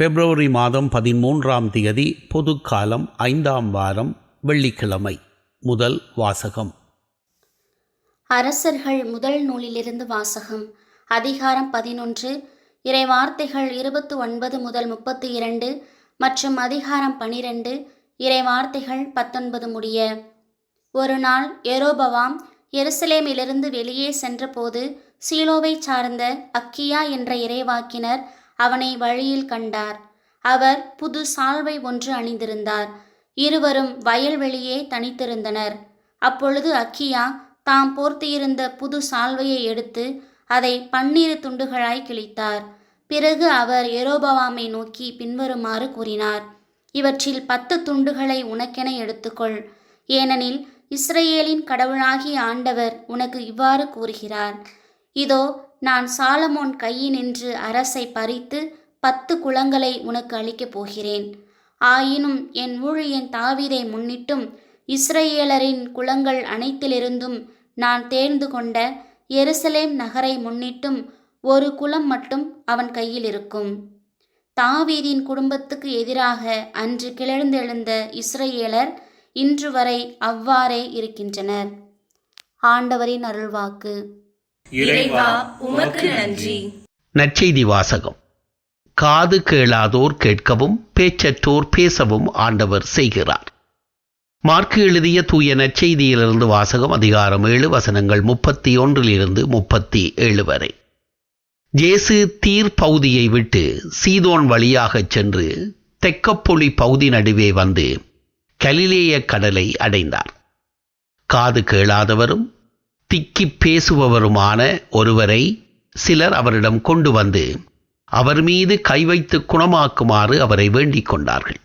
பிப்ரவரி மாதம் பதிமூன்றாம் தேதி பொதுக்காலம் ஐந்தாம் வாரம் வெள்ளிக்கிழமை. முதல் வாசகம். அரசர்கள் முதல் நூலிலிருந்து வாசகம். அதிகாரம் பதினொன்று இறை வார்த்தைகள் இருபத்து ஒன்பது முதல் முப்பத்தி இரண்டு மற்றும் அதிகாரம் பனிரெண்டு இறை வார்த்தைகள் பத்தொன்பது முடிய. ஒரு நாள் எரோபவாம் எருசலேமிலிருந்து வெளியே சென்றபோது சீலோவை சார்ந்த அக்கியா என்ற இறைவாக்கினர் அவனை வழியில் கண்டார். அவர் புது சால்வை ஒன்று அணிந்திருந்தார். இருவரும் வயல்வெளியே தனித்திருந்தனர். அப்பொழுது அக்கியா தாம் போர்த்தியிருந்த புது சால்வையை எடுத்து அதை பன்னிரு துண்டுகளாய் கிழித்தார். பிறகு அவர் எரோபவாமை நோக்கி பின்வருமாறு கூறினார். இவற்றில் பத்து துண்டுகளை உனக்கென எடுத்துக்கொள். ஏனெனில் இஸ்ரேலின் கடவுளாகிய ஆண்டவர் உனக்கு இவ்வாறு கூறுகிறார். இதோ நான் சாலமோன் கையினின்று அரசை பறித்து பத்து குளங்களை உனக்கு அளிக்கப் போகிறேன். ஆயினும் என் ஊழியன் தாவீதை முன்னிட்டும் இஸ்ரேலரின் குலங்கள் அனைத்திலிருந்தும் நான் தேர்ந்து கொண்ட எருசலேம் நகரை முன்னிட்டும் ஒரு குலம் மட்டும் அவன் கையில் இருக்கும். தாவீதின் குடும்பத்துக்கு எதிராக அன்று கிளர்ந்தெழுந்த இஸ்ரேலர் இன்று வரை அவ்வாறே இருக்கின்றனர். ஆண்டவரின் அருள்வாக்கு. இறைவா உமக்கு நன்றி. நற்செய்தி வாசகம். காது கேளாதோர் கேட்கவும் பேச்சற்றோர் பேசவும் ஆண்டவர் செய்கிறார். மார்க்கு எழுதிய தூய நற்செய்தியிலிருந்து வாசகம் அதிகாரம் ஏழு வசனங்கள் முப்பத்தி ஒன்றிலிருந்து முப்பத்தி ஏழு வரை. ஜேசு தீர் பகுதியை விட்டு சீதோன் வழியாகச் சென்று தெக்கப்பொலி பகுதி நடுவே வந்து கலிலேய கடலை அடைந்தார். காது கேளாதவரும் திக்கி பேசுபவருமான ஒருவரை சிலர் அவரிடம் கொண்டு வந்து அவர் மீது கை வைத்து குணமாக்குமாறு அவரை வேண்டிக் கொண்டார்கள்.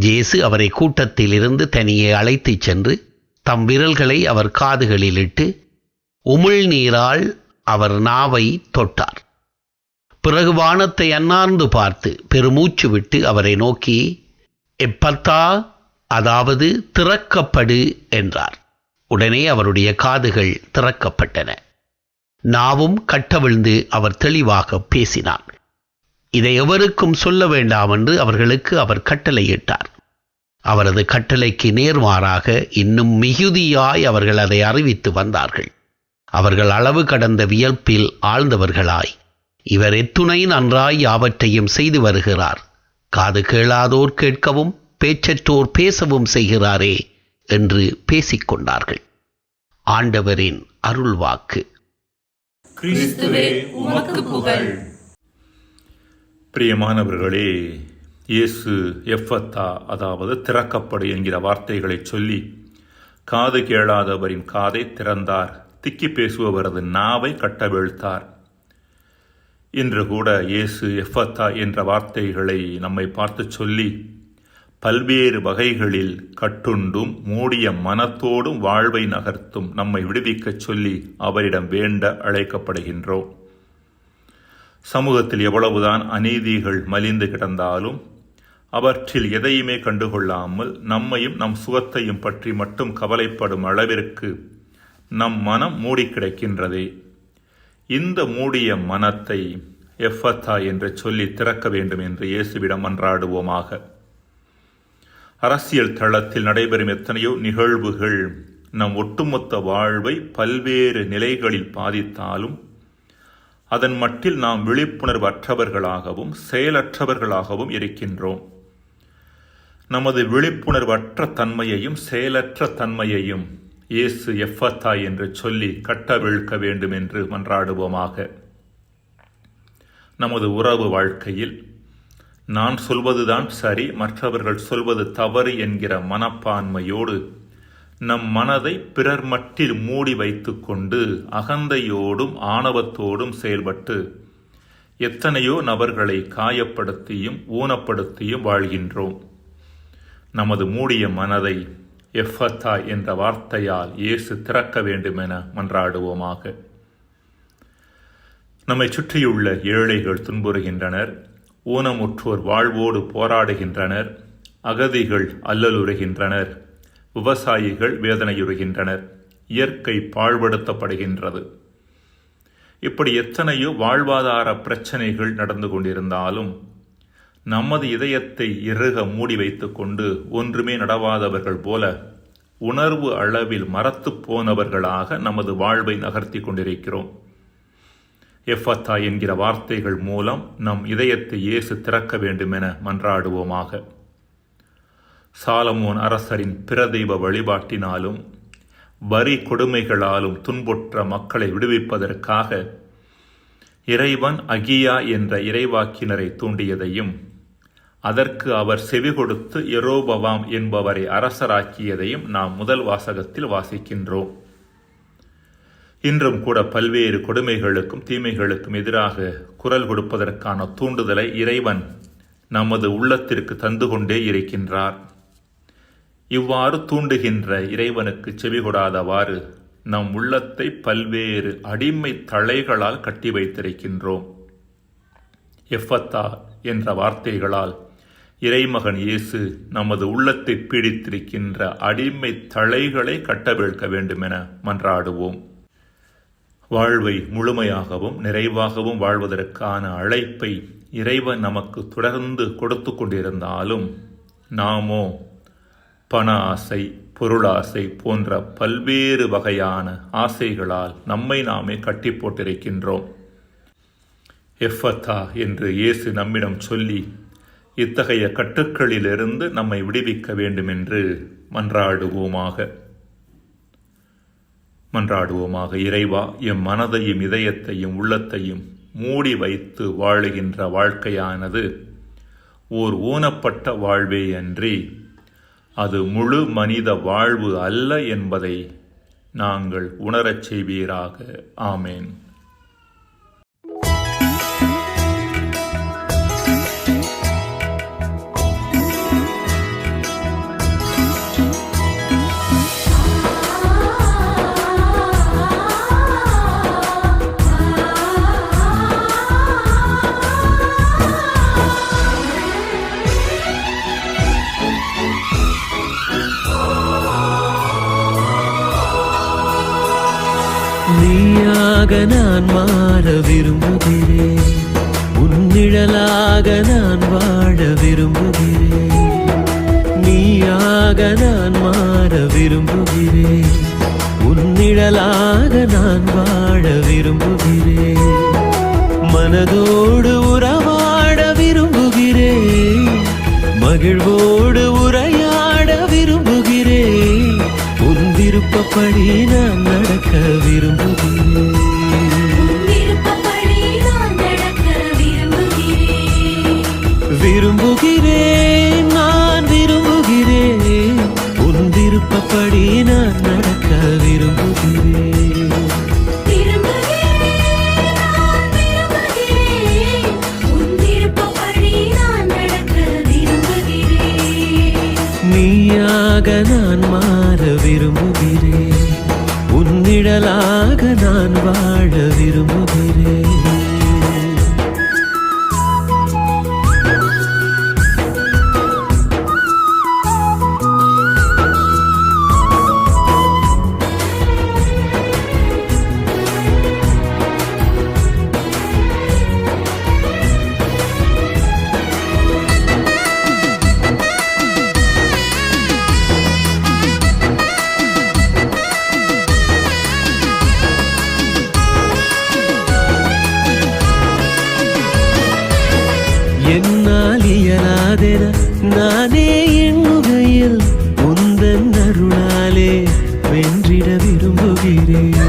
ஜேசு அவரை கூட்டத்திலிருந்து தனியே அழைத்துச் சென்று தம் விரல்களை அவர் காதுகளில் இட்டு உமிழ்நீரால் அவர் நாவை தொட்டார். பிறகு வானத்தை அன்னார்ந்து பார்த்து பெருமூச்சு விட்டு அவரை நோக்கி எப்பத்தா அதாவது திறக்கப்படு என்றார். உடனே அவருடைய காதுகள் திறக்கப்பட்டன. நாவும் கட்டவிழ்ந்து அவர் தெளிவாக பேசினார் இதை எவருக்கும் சொல்ல வேண்டாம் என்று அவர்களுக்கு அவர் கட்டளையிட்டார். அவரது கட்டளைக்கு நேர்மாறாக இன்னும் மிகுதியாய் அவர்கள் அதை அறிவித்து வந்தார்கள். அவர்கள் அளவு கடந்த வியல்பில் ஆழ்ந்தவர்களாய். இவர் எத்துணை நன்றாய் யாவற்றையும் செய்து வருகிறார். காது கேளாதோர் கேட்கவும் பேச்சற்றோர் பேசவும் செய்கிறாரே. என்று பேசிக்கொண்டார்கள். ஆண்டவரின் அருள்வாக்கு. கிறிஸ்துவே உமக்கு புகழ். பிரியமானவர்களே இயேசு எஃபத்தா அதாவது திறக்கப்படு என்கிற வார்த்தைகளை சொல்லி காது கேளாதவரின் காதை திறந்தார். திக்கி பேசுபவரது நாவை கட்டவிழ்த்தார். இன்று கூட இயேசு எஃபத்தா என்ற வார்த்தைகளை நம்மை பார்த்து சொல்லி பல்வேறு வகைகளில் கட்டுண்டும் மூடிய மனத்தோடும் வாழ்வை நகர்த்தும் நம்மை விடுவிக்கச் சொல்லி அவரிடம் வேண்ட அழைக்கப்படுகின்றோம். சமூகத்தில் எவ்வளவுதான் அநீதிகள் மலிந்து கிடந்தாலும் அவற்றில் எதையுமே கண்டுகொள்ளாமல் நம்மையும் நம் சுகத்தையும் பற்றி மட்டும் கவலைப்படும் அளவிற்கு நம் மனம் மூடி கிடக்கின்றதே. இந்த மூடிய மனத்தை எஃபத்தா என்று சொல்லி திறக்க வேண்டும் என்று இயேசுவிடம் மன்றாடுவோமாக அரசியல் தளத்தில் நடைபெறும் எத்தனையோ நிகழ்வுகள் நம் ஒட்டுமொத்த வாழ்வை பல்வேறு நிலைகளில் பாதித்தாலும் அதன் மட்டில் நாம் விழிப்புணர்வற்றவர்களாகவும் செயலற்றவர்களாகவும் இருக்கின்றோம். நமது விழிப்புணர்வற்ற தன்மையையும் செயலற்ற தன்மையையும் இயேசு எஃபத்தா என்று சொல்லி கட்டவிழ்க்க வேண்டும் என்று மன்றாடுவோமாக. நமது உறவு வாழ்க்கையில் நான் சொல்வதுதான் சரி மற்றவர்கள் சொல்வது தவறு என்கிற மனப்பான்மையோடு நம் மனதை பிறர் மட்டில் மூடி வைத்துக்கொண்டு அகந்தையோடும் ஆணவத்தோடும் செயல்பட்டு எத்தனையோ நபர்களை காயப்படுத்தியும் ஊனப்படுத்தியும் வாழ்கின்றோம். நமது மூடிய மனதை எஃபத்தா என்ற வார்த்தையால் இயேசு திறக்க வேண்டுமென மன்றாடுவோமாக. நம்மை சுற்றியுள்ள ஏழைகள் துன்புறுகின்றனர். ஊனமுற்றோர் வாழ்வோடு போராடுகின்றனர் அகதிகள் அல்லலுறுகின்றனர் விவசாயிகள் வேதனையுறுகின்றனர் இயற்கை பாழ்படுத்தப்படுகின்றது. இப்படி எத்தனையோ வாழ்வாதார பிரச்சனைகள் நடந்து கொண்டிருந்தாலும் நமது இதயத்தை இறுக மூடி வைத்துக்கொண்டு ஒன்றுமே நடவாதவர்கள் போல உணர்வு அளவில் மரத்துப் போனவர்களாக நமது வாழ்வை நகர்த்தி கொண்டிருக்கிறோம். எஃபத்தா என்கிற வார்த்தைகள் மூலம் நம் இதயத்தை இயேசு திறக்க வேண்டுமென மன்றாடுவோமாக. சாலமோன் அரசரின் பிரதெய்வ வழிபாட்டினாலும் வரி கொடுமைகளாலும் துன்புற்ற மக்களை விடுவிப்பதற்காக இறைவன் அகியா என்ற இறைவாக்கினரை தூண்டியதையும் அதற்கு அவர் செவி கொடுத்து எரோபவாம் என்பவரை அரசராக்கியதையும் நாம் முதல் வாசகத்தில் வாசிக்கின்றோம். இன்றும் கூட பல்வேறு கொடுமைகளுக்கும் தீமைகளுக்கும் எதிராக குரல் கொடுப்பதற்கான தூண்டுதலை இறைவன் நமது உள்ளத்திற்கு தந்து கொண்டே இருக்கின்றார். இவ்வாறு தூண்டுகின்ற இறைவனுக்கு செவிகொடாதவாறு நம் உள்ளத்தை பல்வேறு அடிமை தளைகளால் கட்டி வைத்திருக்கின்றோம். எஃபத்தா என்ற வார்த்தைகளால் இறைமகன் இயேசு நமது உள்ளத்தை பீடித்திருக்கின்ற அடிமை தளைகளை கட்டவிழ்க்க வேண்டுமென மன்றாடுவோம். வாழ்வை முழுமையாகவும் நிறைவாகவும் வாழ்வதற்கான அழைப்பை இறைவன் நமக்கு தொடர்ந்து கொடுத்து கொண்டிருந்தாலும் நாமோ பண ஆசை பொருளாசை போன்ற பல்வேறு வகையான ஆசைகளால் நம்மை நாமே கட்டி போட்டிருக்கின்றோம். எஃபத்தா என்று இயேசு நம்மிடம் சொல்லி இத்தகைய கட்டுக்களிலிருந்து நம்மை விடுவிக்க வேண்டுமென்று மன்றாடுவோமாக. மன்றாடுவோமாக இறைவா எம் மனதையும் இதயத்தையும் உள்ளத்தையும் மூடி வைத்து வாழுகின்ற வாழ்க்கையானது ஓர் ஊனப்பட்ட வாழ்வே அன்றி அது முழு மனித வாழ்வு அல்ல என்பதை நாங்கள் உணரச் செய்வீராக. ஆமேன். நீயாக நான் மாற விரும்புகிறேன். உன்னிழலாக நான் வாழ விரும்புகிறேன். நீயாக நான் மாற விரும்புகிறேன். உன்னிழலாக நான் வாழ விரும்புகிறேன். மனதோடு உறவாட விரும்புகிறேன். மகிழ்வோடு உரையாட விரும்புகிறேன். உன் விருப்பப்படி நீயாக என்னால் இயலாதென நானே எண்ணுகையில் உந்தன் அருளாலே வென்றிட விரும்புகிறேன்.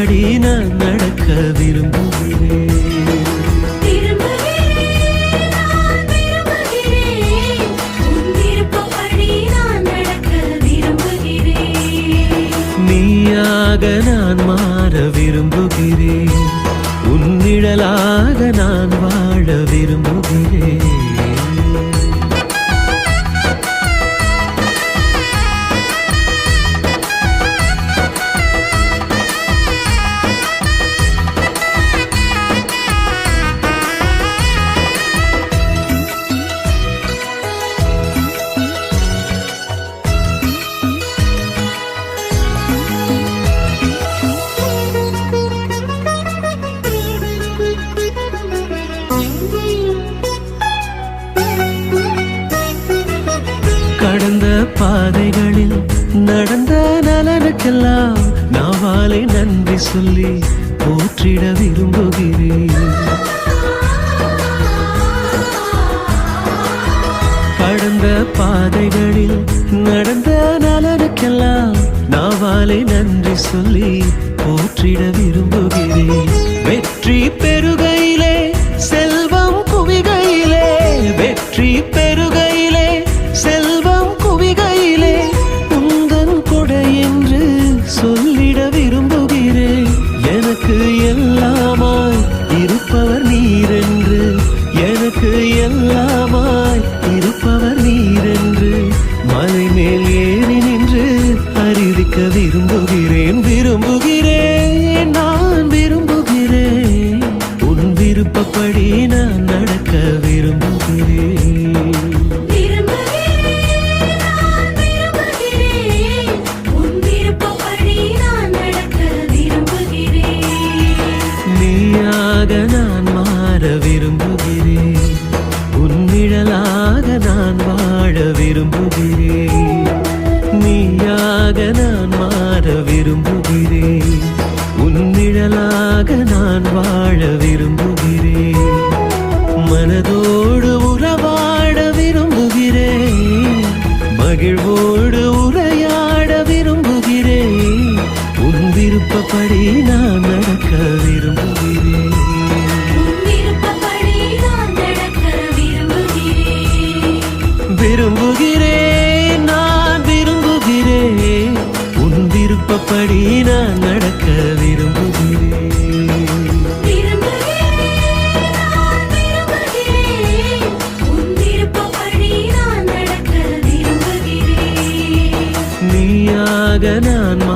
படி நான் நடக்க விரும்புகிறேன். நீயாக நான் மாற விரும்புகிறேன். உன்னிழலாக நான் வாழ விரும்புகிறேன். சொல்லி போற்றிட விரும்புகிறேன். கடந்த பாதைகளில் நடந்த நலனுக்கெல்லாம் நாவாலே நன்றி சொல்லி போற்றிட விரும்புகிறேன். விருப்பப்படி நான் நடக்க விரும்புகிறேன். விரும்புகிறேன். நான் விரும்புகிறேன். உன் விருப்பப்படி நான் நடக்க விரும்புகிறேன். நீயாக நான்